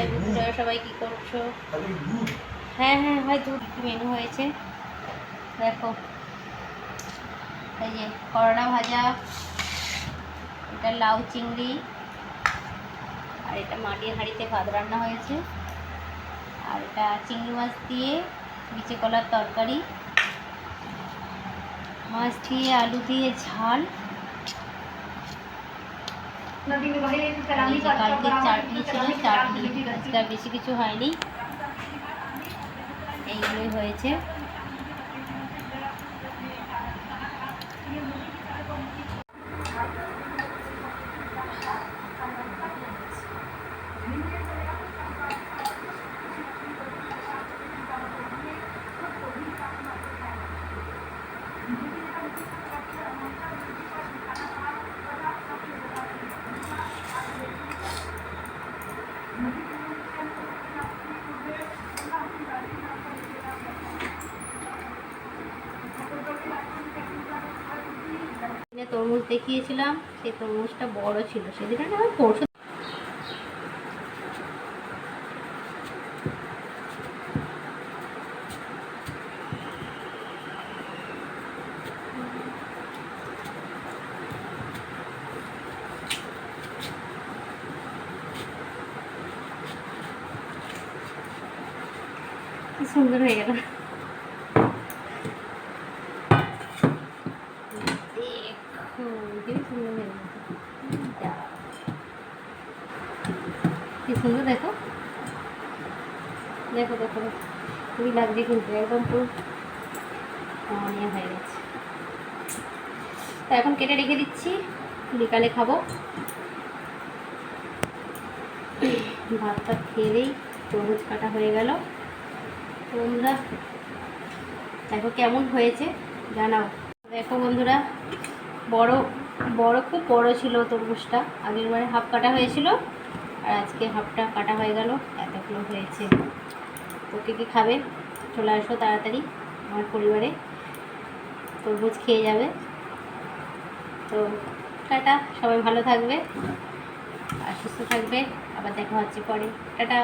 High বন্ধুরা সবাই কি করছ? হ্যাঁ হ্যাঁ হয় দুধ মেনু হয়েছে। দেখো। এই যে করলা ভাজা এটা লাউ চিংড়ি আর এটা মাটির হাঁড়িতে ভাত রান্না হয়েছে। আর এটা চিংড়ি মাছ দিয়ে বিচে কলার তরকারি। মাছ দিয়ে আলু দিয়ে ঝাল। কালকে চাটনি ছিল চাটনি আজকে আর বেশি কিছু হয়নি এইগুলোই হয়েছে যে তরমুজ দেখিয়েছিলাম সেই তরমুজটা বড় ছিল। সেদিন না পরশু সুন্দর হয়ে গেল দেখো কি সুন্দর দেখো। দেখো দেখো। খুবই লাগছে কিন্তু, একদম পুরো অনিয়া হয়ে গেছে। তো এখন কেটে রেখে দিচ্ছি, বিকালে খাব। ভাত টাত খেয়ে তরমুজ কাটা হয়ে গেল। বন্ধুরা, দেখো কেমন হয়েছে, জানাও। দেখো বন্ধুরা বড় বড় খুব বড় ছিল তরমুজটা। আগের বারে হাফ কাটা হয়েছিল, আর আজকে হাফটা কাটা হয়ে গেল, এতগুলো হয়েছে। তো কে কী খাবে? চলে আসো তাড়াতাড়ি, আমার পরিবারে। তরমুজ খেয়ে যাবে। তো টাটা, সবাই ভালো থাকবে, আর সুস্থ থাকবে। আবার দেখা হচ্ছে পরে। টাটা।